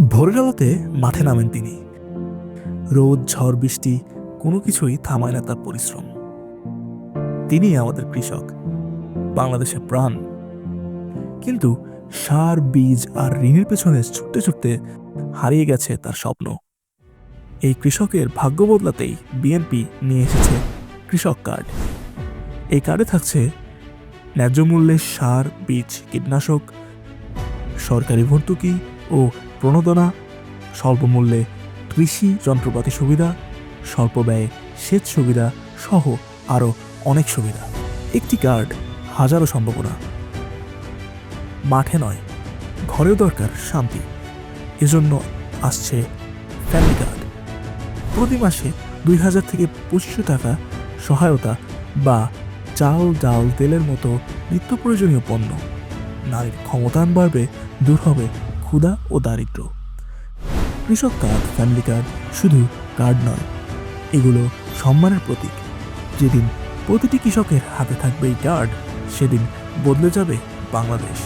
ভোরের আলোতে মাঠে নামেন তিনি। রোদ, ঝড়, বৃষ্টি, কোনো কিছুই থামায় না তার পরিশ্রম। তিনি আমাদের কৃষক, বাংলাদেশের প্রাণ। কিন্তু সার, বীজ আর ঋণের পেছনে ছুটতে ছুটতে হারিয়ে গেছে তার স্বপ্ন। এই কৃষকের ভাগ্য বদলাতেই বিএনপি নিয়ে এসেছে কৃষক কার্ড। এই কার্ডে থাকছে ন্যায্য মূল্যে সার, বীজ, কীটনাশক, সরকারি ভর্তুকি ও প্রণোদনা স্বল্প মূল্যে কৃষি যন্ত্রপাতি সুবিধা, স্বল্প ব্যয়ে সেচ সুবিধা সহ আরও অনেক সুবিধা। একটি কার্ড হাজারো সম্ভাবনা। মাঠে নয়, ঘরেও দরকার শান্তি। এজন্য আসছে ফ্যামিলি কার্ড। প্রতি মাসে দুই হাজার থেকে পঁচিশশো টাকা সহায়তা বা চাল, ডাল, তেলের মতো নিত্য প্রয়োজনীয় পণ্য। নারীর ক্ষমতায়ন বাড়বে, দূর হবে ক্ষুধা ও দারিদ্র কৃষক কার্ড ফ্যামিলি কার্ড শুধু কার্ড নয়, এগুলো সম্মানের প্রতীক। যেদিন প্রতিটি কৃষকের হাতে থাকবে এই কার্ড সেদিন বদলে যাবে বাংলাদেশ।